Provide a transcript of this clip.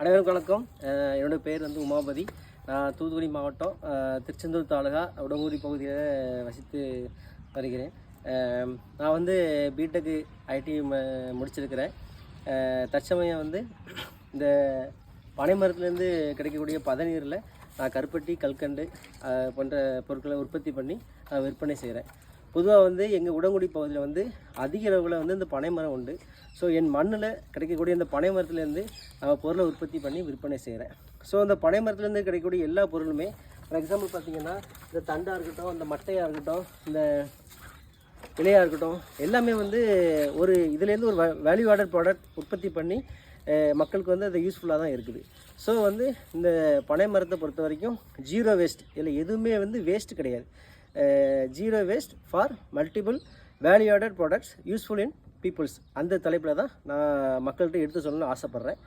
அனைவருக்கும் வணக்கம். என்னோடய என்னோட பேர் வந்து உமாபதி. நான் தூத்துக்குடி மாவட்டம் திருச்செந்தூர் தாலுகா உடங்கூரி பகுதியில் வசித்து வருகிறேன். நான் வந்து பிடெக்கு ஐடி முடிச்சிருக்கிறேன். தற்சமயம் வந்து இந்த பனைமரத்துலேருந்து கிடைக்கக்கூடிய பதநீரில் நான் கருப்பட்டி கல்கண்டு போன்ற பொருட்களை உற்பத்தி பண்ணி நான் விற்பனை செய்கிறேன் பொதுவாக வந்து எங்கள் உடங்குடி பகுதியில் வந்து அதிக அளவில் வந்து இந்த பனைமரம் உண்டு. ஸோ என் மண்ணில் கிடைக்கக்கூடிய இந்த பனை மரத்துலேருந்து நான் பொருளை உற்பத்தி பண்ணி விற்பனை செய்கிறேன். ஸோ அந்த பனை மரத்துலேருந்து கிடைக்கக்கூடிய எல்லா பொருளுமே ஃபார் எக்ஸாம்பிள் பார்த்திங்கன்னா இந்த தண்டாக இருக்கட்டும் இந்த மட்டையாக இருக்கட்டும் இந்த இலையாக இருக்கட்டும் எல்லாமே வந்து ஒரு இதுலேருந்து ஒரு வேல்யூ ஆர்டர் ப்ராடக்ட் உற்பத்தி பண்ணி மக்களுக்கு வந்து அது யூஸ்ஃபுல்லாக தான் இருக்குது. ஸோ வந்து இந்த பனை மரத்தை பொறுத்த வரைக்கும் ஜீரோ வேஸ்ட் இதில் எதுவுமே வந்து வேஸ்ட் கிடையாது. Zero waste for multiple value added products useful in peoples அந்த தலைப்பில் தான் நான் மக்கள்கிட்ட எடுத்து சொல்லணும்னு ஆசைப்பட்றேன்.